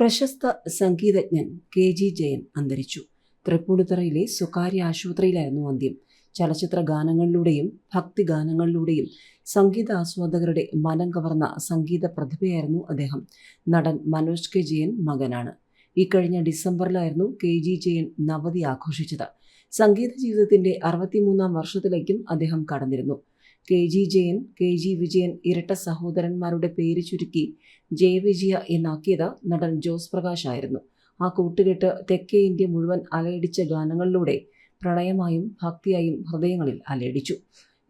പ്രശസ്ത സംഗീതജ്ഞൻ K G Jayan അന്തരിച്ചു. തൃപ്പൂണിത്തറയിലെ സ്വകാര്യ ആശുപത്രിയിലായിരുന്നു അന്ത്യം. ചലച്ചിത്ര ഗാനങ്ങളിലൂടെയും ഭക്തി ഗാനങ്ങളിലൂടെയും സംഗീത ആസ്വാദകരുടെ മനം കവർന്ന സംഗീത പ്രതിഭയായിരുന്നു അദ്ദേഹം. നടൻ മനോജ് കെ ജയൻ മകനാണ്. ഇക്കഴിഞ്ഞ ഡിസംബറിലായിരുന്നു കെ ജി ജയൻ നവതി ആഘോഷിച്ചത്. സംഗീത ജീവിതത്തിന്റെ അറുപത്തിമൂന്നാം വർഷത്തിലേക്കും അദ്ദേഹം കടന്നിരുന്നു. K G Jayan K G Vijayan ഇരട്ട സഹോദരന്മാരുടെ പേര് ചുരുക്കി ജയവിജയ എന്നാക്കിയത് നടൻ ജോസ് പ്രകാശ് ആയിരുന്നു. ആ കൂട്ടുകെട്ട് തെക്കേ ഇന്ത്യ മുഴുവൻ അലയടിച്ച ഗാനങ്ങളിലൂടെ പ്രണയമായും ഭക്തിയായും ഹൃദയങ്ങളിൽ അലയടിച്ചു.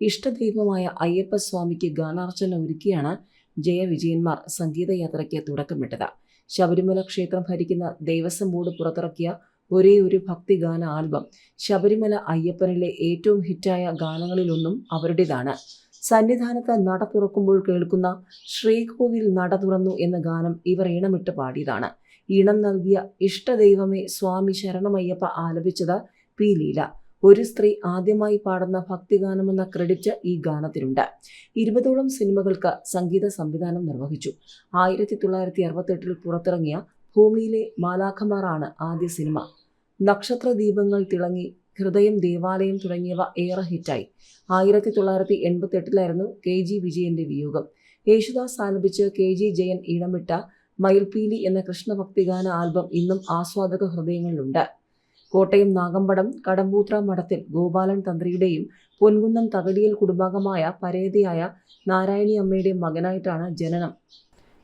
ഇഷ്ടദൈവമായ അയ്യപ്പസ്വാമിക്ക് ഗാനാർച്ചന ഒരുക്കിയാണ് ജയവിജയന്മാർ സംഗീതയാത്രയ്ക്ക് തുടക്കമിട്ടത്. ശബരിമല ക്ഷേത്രം ഭരിക്കുന്ന ദേവസ്വം ബോർഡ് പുറത്തിറക്കിയ ഒരേ ഒരു ഭക്തിഗാന ആൽബം ശബരിമല അയ്യപ്പനിലെ ഏറ്റവും ഹിറ്റായ ഗാനങ്ങളിലൊന്നും അവരുടേതാണ്. സന്നിധാനത്ത് നട തുറക്കുമ്പോൾ കേൾക്കുന്ന ശ്രീകോവിൽ നട തുറന്നു എന്ന ഗാനം ഇവർ ഈണമിട്ട് പാടിയതാണ്. ഇണം നൽകിയ ഇഷ്ടദൈവമേ സ്വാമി ശരണമയ്യപ്പ ആലപിച്ചത് പി ലീല. ഒരു സ്ത്രീ ആദ്യമായി പാടുന്ന ഭക്തിഗാനമെന്ന ക്രെഡിറ്റ് ഈ ഗാനത്തിനുണ്ട് ഇരുപതോളം സിനിമകൾക്ക് സംഗീത സംവിധാനം നിർവഹിച്ചു. ആയിരത്തി തൊള്ളായിരത്തി അറുപത്തെട്ടിൽ പുറത്തിറങ്ങിയ ഭൂമിയിലെ മാലാഖമാറാണ് ആദ്യ സിനിമ. നക്ഷത്ര ദീപങ്ങൾ തിളങ്ങി ഹൃദയം ദേവാലയം തുടങ്ങിയവ ഏറെ ഹിറ്റായി. ആയിരത്തി തൊള്ളായിരത്തി എൺപത്തി എട്ടിലായിരുന്നു കെ ജി വിജയന്റെ വിയോഗം. യേശുദാസ് ആലപിച്ച് കെ ജി ജയൻ ഇടമിട്ട മയിൽപീലി എന്ന കൃഷ്ണഭക്തിഗാന ആൽബം ഇന്നും ആസ്വാദക ഹൃദയങ്ങളിലുണ്ട്. കോട്ടയം നാഗമ്പടം കടമ്പൂത്ര മഠത്തിൽ ഗോപാലൻ തന്ത്രിയുടെയും പൊൻകുന്നം തകടിയൽ കുടുംബാംഗമായ പരേതയായ നാരായണി അമ്മയുടെ മകനായിട്ടാണ് ജനനം.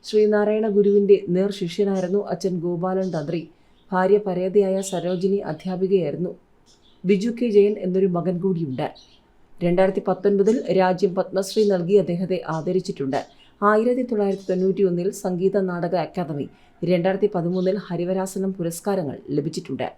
ശ്രീനാരായണ ഗുരുവിന്റെ നേർ ശിഷ്യനായിരുന്നു അച്ഛൻ ഗോപാലൻ തന്ത്രി. ഭാര്യ പരേതയായ സരോജിനി അധ്യാപികയായിരുന്നു. ബിജു കെ ജയൻ എന്നൊരു മകൻ കൂടിയുണ്ട്. രണ്ടായിരത്തി പത്തൊൻപതിൽ രാജ്യം പത്മശ്രീ നൽകി അദ്ദേഹത്തെ ആദരിച്ചിട്ടുണ്ട്. ആയിരത്തി തൊള്ളായിരത്തി തൊണ്ണൂറ്റി ഒന്നിൽ സംഗീത നാടക അക്കാദമി രണ്ടായിരത്തി പതിമൂന്നിൽ ഹരിവരാസനം പുരസ്കാരങ്ങൾ ലഭിച്ചിട്ടുണ്ട്.